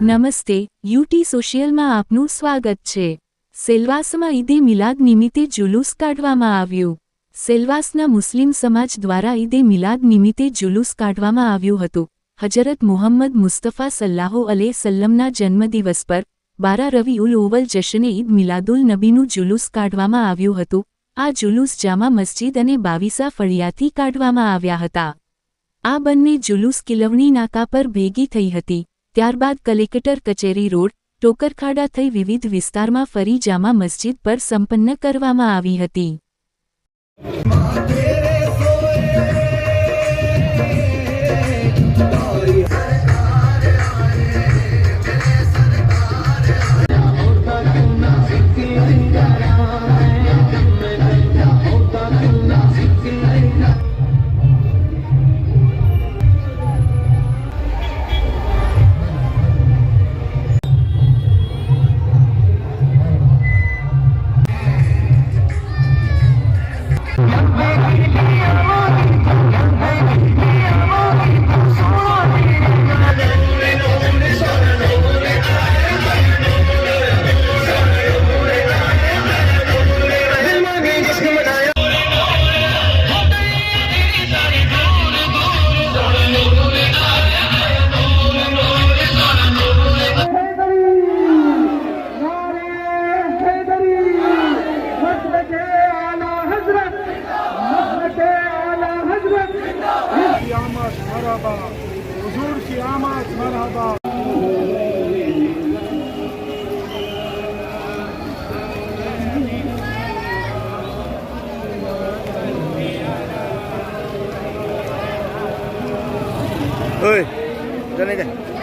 નમસ્તે, યુટી સોશિયલમાં આપનું સ્વાગત છે. સેલવાસમાં ઈદે મિલાદ નિમિત્તે જુલુસ કાઢવામાં આવ્યું. સેલવાસના મુસ્લિમ સમાજ દ્વારા ઈદે મિલાદ નિમિત્તે જુલુસ કાઢવામાં આવ્યું હતું. હજરત મુહમ્મદ મુસ્તફા સલ્લાહો અલે સલ્લમના જન્મદિવસ પર, બારા રવિ ઉલ ઓવલ જશને ઈદ મિલાદુલ નબીનું જુલુસ કાઢવામાં આવ્યું હતું. આ જુલુસ જામા મસ્જિદ અને બાવીસા ફળિયાથી કાઢવામાં આવ્યા હતા. આ બંને જુલુસ કિલવણી નાકા પર ભેગી થઈ હતી. ત્યારબાદ કલેક્ટર કચેરી રોડ, ટોકરખાડા થઈ વિવિધ વિસ્તારમાં ફરી જામા મસ્જિદ પર સંપન્ન કરવામાં આવી હતી. آمد مرحبا. حضور کی آمد مرحبا. ơi ra